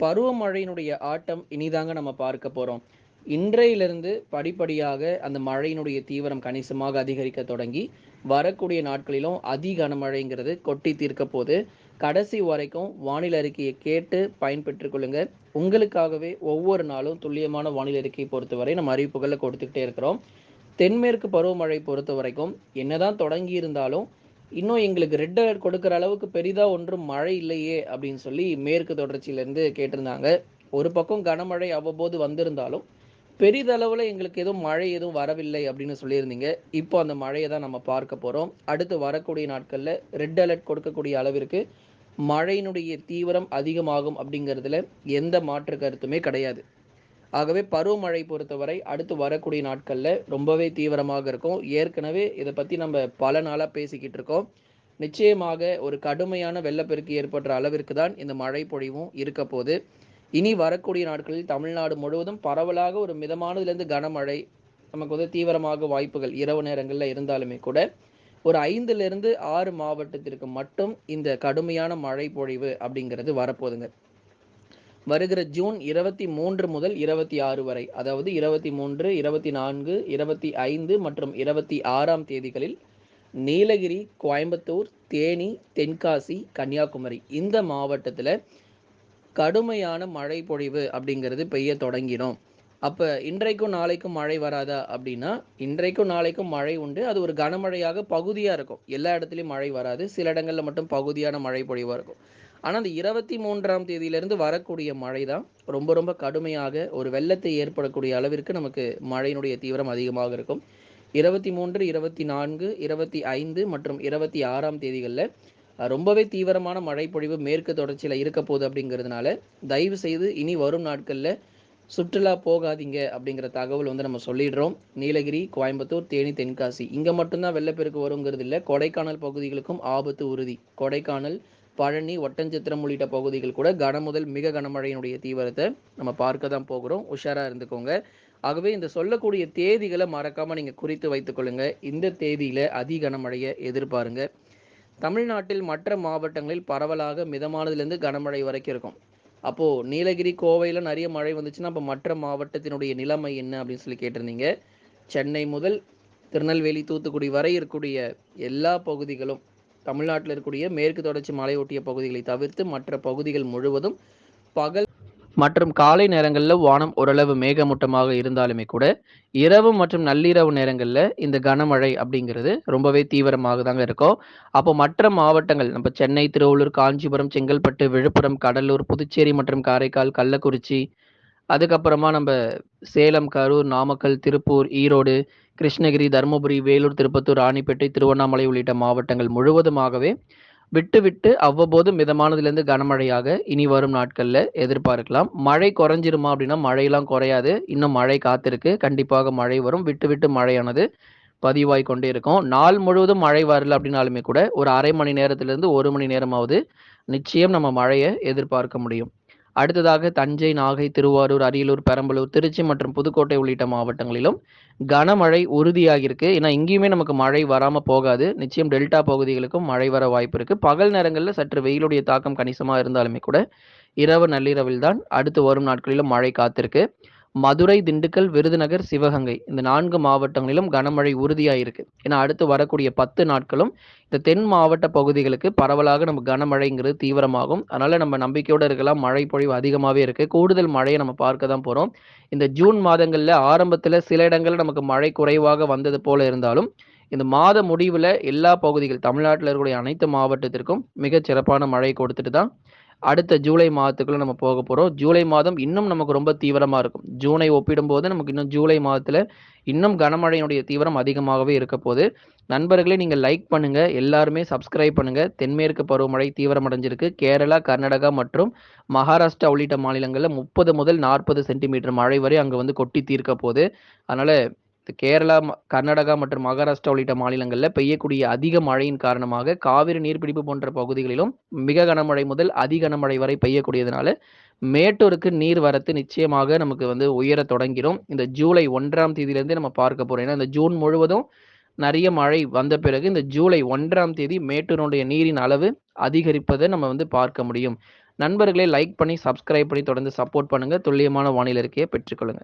பருவமழையினுடைய ஆட்டம் இனிதாங்க நம்ம பார்க்க போகிறோம் இன்றையிலிருந்து படிப்படியாக அந்த மழையினுடைய தீவிரம் கணிசமாக அதிகரிக்க தொடங்கி வரக்கூடிய நாட்களிலும் அதி கனமழைங்கிறது கொட்டி தீர்க்க போது கடைசி வரைக்கும் வானிலை அறிக்கையை கேட்டு பயன்பெற்று கொள்ளுங்க. உங்களுக்காகவே ஒவ்வொரு நாளும் துல்லியமான வானிலை அறிக்கையை பொறுத்தவரை நம்ம அறிவிப்புகளை கொடுத்துக்கிட்டே இருக்கிறோம். தென்மேற்கு பருவமழை பொறுத்த வரைக்கும் என்னதான் தொடங்கி இருந்தாலும் இன்னும் எங்களுக்கு ரெட் அலர்ட் கொடுக்குற அளவுக்கு பெரிதாக ஒன்றும் மழை இல்லையே அப்படின்னு சொல்லி மேற்கு தொடர்ச்சியிலேருந்து கேட்டிருந்தாங்க. ஒரு பக்கம் கனமழை அவ்வப்போது வந்திருந்தாலும் பெரிதளவில் எங்களுக்கு எதுவும் மழை எதுவும் வரவில்லை அப்படின்னு சொல்லியிருந்தீங்க. இப்போ அந்த மழையை தான் நம்ம பார்க்க போகிறோம் அடுத்து வரக்கூடிய நாட்களில் ரெட் அலர்ட் கொடுக்கக்கூடிய அளவிற்கு மழையினுடைய தீவிரம் அதிகமாகும் அப்படிங்கிறதுல எந்த மாற்று கருத்துமே கிடையாது. ஆகவே பருவமழை பொறுத்தவரை அடுத்து வரக்கூடிய நாட்களில் ரொம்பவே தீவிரமாக இருக்கும். ஏற்கனவே இதை பற்றி நம்ம பல நாளாக பேசிக்கிட்டு இருக்கோம். நிச்சயமாக ஒரு கடுமையான வெள்ளப்பெருக்கு ஏற்படுற அளவிற்கு தான் இந்த மழை பொழிவும் இருக்க போது இனி வரக்கூடிய நாட்களில் தமிழ்நாடு முழுவதும் பரவலாக ஒரு மிதமானதுலேருந்து கனமழை நமக்கு வந்து தீவிரமாக வாய்ப்புகள் இரவு நேரங்களில் இருந்தாலுமே கூட ஒரு ஐந்துலேருந்து ஆறு மாவட்டத்திற்கு மட்டும் இந்த கடுமையான மழை பொழிவு அப்படிங்கிறது வரப்போகுதுங்க. வருகிற ஜூன் இருபத்தி மூன்று முதல் இருபத்தி ஆறு வரை அதாவது இருபத்தி மூன்று இருபத்தி நான்கு இருபத்தி ஐந்து மற்றும் இருபத்தி ஆறாம் தேதிகளில் நீலகிரி கோயம்புத்தூர் தேனி தென்காசி கன்னியாகுமரி இந்த மாவட்டத்தில் கடுமையான மழை பொழிவு அப்படிங்கிறது பெய்ய தொடங்கிடும். அப்போ இன்றைக்கும் நாளைக்கும் மழை வராதா அப்படின்னா இன்றைக்கும் நாளைக்கும் மழை உண்டு. அது ஒரு கனமழையாக பகுதியாக இருக்கும். எல்லா இடத்துலையும் மழை வராது. சில இடங்களில் மட்டும் பகுதியான மழை பொழிவாக இருக்கும். ஆனால் அந்த இருபத்தி மூன்றாம் தேதியிலிருந்து வரக்கூடிய மழை தான் ரொம்ப ரொம்ப கடுமையாக ஒரு வெள்ளத்தை ஏற்படக்கூடிய அளவிற்கு நமக்கு மழையினுடைய தீவிரம் அதிகமாக இருக்கும். இருபத்தி மூன்று இருபத்தி நான்கு இருபத்தி ஐந்து மற்றும் இருபத்தி ஆறாம் தேதிகளில் ரொம்பவே தீவிரமான மழைப்பொழிவு மேற்கு தொடர்ச்சியில் இருக்க போகுது அப்படிங்கிறதுனால தயவு செய்து இனி வரும் நாட்களில் சுற்றுலா போகாதீங்க அப்படிங்கிற தகவல் வந்து நம்ம சொல்லிடுறோம். நீலகிரி கோயம்புத்தூர் தேனி தென்காசி. இங்கே மட்டும்தான் வெள்ளப்பெருக்கு வருங்கிறது இல்லை கொடைக்கானல் பகுதிகளுக்கும் ஆபத்து உறுதி. கொடைக்கானல் பழனி ஒட்டஞ்சத்திரம் உள்ளிட்ட பகுதிகள் கூட கன முதல் மிக கனமழையினுடைய தீவிரத்தை நம்ம பார்க்க தான் போகிறோம். உஷாராக இருந்துக்கோங்க. ஆகவே இந்த சொல்லக்கூடிய தேதிகளை மறக்காமல் நீங்கள் குறித்து வைத்துக்கொள்ளுங்க இந்த தேதியில் அதி கனமழையை எதிர்பாருங்க. தமிழ்நாட்டில் மற்ற மாவட்டங்களில் பரவலாக மிதமானதுலேருந்து கனமழை வரைக்கும் இருக்கும். அப்போது நீலகிரி கோவையில் நிறைய மழை வந்துச்சுன்னா அப்போ மற்ற மாவட்டத்தினுடைய நிலைமை என்ன அப்படின்னு சொல்லி கேட்டிருந்தீங்க. சென்னை முதல் திருநெல்வேலி தூத்துக்குடி வரை இருக்கக்கூடிய எல்லா பகுதிகளும் தமிழ்நாட்டில் இருக்கக்கூடிய மேற்கு தொடர்ச்சி மலையொட்டிய பகுதிகளை தவிர்த்து மற்ற பகுதிகள் முழுவதும் பகல் மற்றும் காலை நேரங்களில் வானம் ஓரளவு மேகமூட்டமாக இருந்தாலுமே கூட இரவு மற்றும் நள்ளிரவு நேரங்களில் இந்த கனமழை அப்படிங்கிறது ரொம்பவே தீவிரமாக தாங்க இருக்கும். அப்போ மற்ற மாவட்டங்கள் நம்ம சென்னை திருவள்ளூர் காஞ்சிபுரம் செங்கல்பட்டு விழுப்புரம் கடலூர் புதுச்சேரி மற்றும் காரைக்கால் கள்ளக்குறிச்சி அதுக்கப்புறமா நம்ம சேலம் கரூர் நாமக்கல் திருப்பூர் ஈரோடு கிருஷ்ணகிரி தருமபுரி வேலூர் திருப்பத்தூர் ராணிப்பேட்டை திருவண்ணாமலை உள்ளிட்ட மாவட்டங்கள் முழுவதுமாகவே விட்டு விட்டு அவ்வப்போது மிதமானதுலேருந்து கனமழையாக இனி வரும் நாட்களில் எதிர்பார்க்கலாம். மழை குறைஞ்சிருமா அப்படின்னா மழையெல்லாம் குறையாது. இன்னும் மழை காத்திருக்கு. கண்டிப்பாக மழை வரும். விட்டு விட்டு மழையானது பதிவாய் கொண்டே இருக்கும். நாள் முழுவதும் மழை வரல அப்படின்னாலுமே கூட ஒரு அரை மணி நேரத்திலிருந்து ஒரு மணி நேரமாவது நிச்சயம் நம்ம மழையை எதிர்பார்க்க முடியும். அடுத்ததாக தஞ்சை நாகை திருவாரூர் அரியலூர் பெரம்பலூர் திருச்சி மற்றும் புதுக்கோட்டை உள்ளிட்ட மாவட்டங்களிலும் கனமழை உறுதியாகிருக்கு ஏன்னா இங்கேயுமே நமக்கு மழை வராமல் போகாது. நிச்சயம் டெல்டா பகுதிகளுக்கும் மழை வர வாய்ப்பு இருக்குது பகல் நேரங்களில் சற்று வெயிலுடைய தாக்கம் கணிசமாக இருந்தாலுமே கூட இரவு நள்ளிரவில் தான் அடுத்து வரும் நாட்களிலும் மழை காத்திருக்கு. மதுரை திண்டுக்கல் விருதுநகர் சிவகங்கை இந்த நான்கு மாவட்டங்களிலும் கனமழை உறுதியாக இருக்கு ஏன்னா அடுத்து வரக்கூடிய பத்து நாட்களும் இந்த தென் மாவட்ட பகுதிகளுக்கு பரவலாக நம்ம கனமழைங்கிறது தீவிரமாகும். அதனால நம்ம நம்பிக்கையோடு இருக்கலாம். மழை பொழிவு அதிகமாகவே இருக்கு. கூடுதல் மழையை நம்ம பார்க்க தான் போகிறோம் இந்த ஜூன் மாதங்களில் ஆரம்பத்தில் சில இடங்களில் நமக்கு மழை குறைவாக வந்தது போல இருந்தாலும் இந்த மாத முடிவில் எல்லா பகுதிகள் தமிழ்நாட்டில் இருக்கக்கூடிய அனைத்து மாவட்டத்திற்கும் மிகச் சிறப்பான மழை கொடுத்துட்டு தான் அடுத்த ஜூலை மாதத்துக்குள்ள நம்ம போக போகிறோம் ஜூலை மாதம் இன்னும் நமக்கு ரொம்ப தீவிரமாக இருக்கும். ஜூனை ஒப்பிடும்போது நமக்கு இன்னும் ஜூலை மாதத்தில் இன்னும் கனமழையினுடைய தீவிரம் அதிகமாகவே இருக்க போது நண்பர்களே நீங்கள் லைக் பண்ணுங்கள் எல்லாருமே சப்ஸ்கிரைப் பண்ணுங்கள் தென்மேற்கு பருவமழை தீவிரமடைஞ்சிருக்கு. கேரளா கர்நாடகா மற்றும் மகாராஷ்டிரா உள்ளிட்ட மாநிலங்களில் முப்பது முதல் நாற்பது சென்டிமீட்டர் மழை வரை அங்கே வந்து கொட்டி தீர்க்க போகுது. அதனால் கேரளா கர்நாடகா மற்றும் மகாராஷ்டிரா உள்ளிட்ட மாநிலங்களில் பெய்யக்கூடிய அதிக மழையின் காரணமாக காவிரி நீர்பிடிப்பு போன்ற பகுதிகளிலும் மிக கனமழை முதல் அதி கனமழை வரை பெய்யக்கூடியதுனால மேட்டூருக்கு நீர் வரத்து நிச்சயமாக நமக்கு வந்து உயர தொடங்கிடும் இந்த ஜூலை ஒன்றாம் தேதியிலேருந்தே நம்ம பார்க்க போறோம். ஏன்னா இந்த ஜூன் முழுவதும் நிறைய மழை வந்த பிறகு இந்த ஜூலை ஒன்றாம் தேதி மேட்டூருடைய நீரின் அளவு அதிகரிப்பதை நம்ம வந்து பார்க்க முடியும். நண்பர்களே லைக் பண்ணி சப்ஸ்கிரைப் பண்ணி தொடர்ந்து சப்போர்ட் பண்ணுங்க. துல்லியமான வானிலை இருக்கையை பெற்றுக்கொள்ளுங்க.